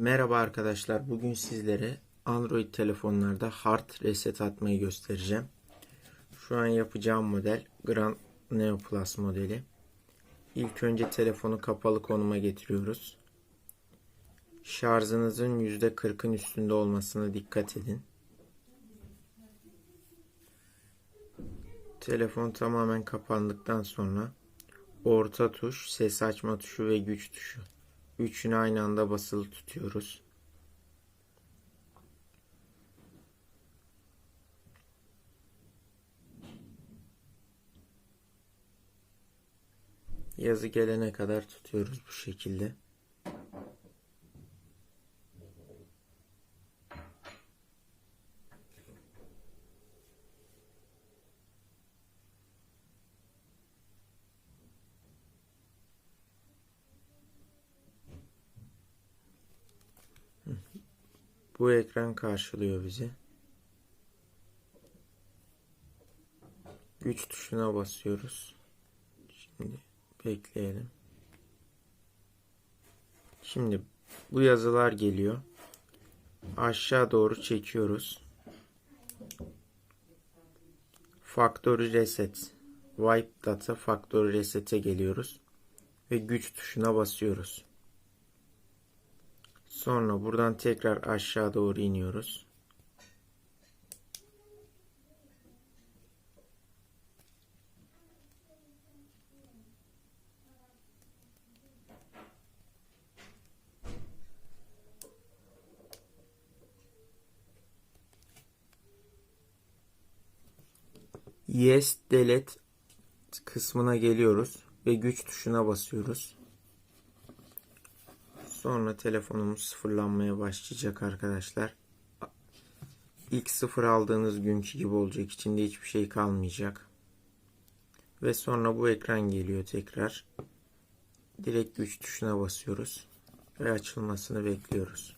Merhaba arkadaşlar. Bugün sizlere Android telefonlarda hard reset atmayı göstereceğim. Şu an yapacağım model Grand Neo Plus modeli. İlk önce telefonu kapalı konuma getiriyoruz. Şarjınızın %40'ın üstünde olmasına dikkat edin. Telefon tamamen kapandıktan sonra orta tuş, ses açma tuşu ve güç tuşu. Üçünü aynı anda basılı tutuyoruz. Yazı gelene kadar tutuyoruz bu şekilde. Bu ekran karşılıyor bizi. Güç tuşuna basıyoruz. Şimdi bekleyelim. Şimdi bu yazılar geliyor. Aşağı doğru çekiyoruz. Factory Reset. Wipe Data Factory Reset'e geliyoruz. Ve güç tuşuna basıyoruz. Sonra buradan tekrar aşağı doğru iniyoruz. Yes Delete kısmına geliyoruz ve güç tuşuna basıyoruz. Sonra telefonumuz sıfırlanmaya başlayacak arkadaşlar. İlk sıfır aldığınız günkü gibi olacak. İçinde hiçbir şey kalmayacak. Ve sonra bu ekran geliyor tekrar. Direkt güç tuşuna basıyoruz. Ve açılmasını bekliyoruz.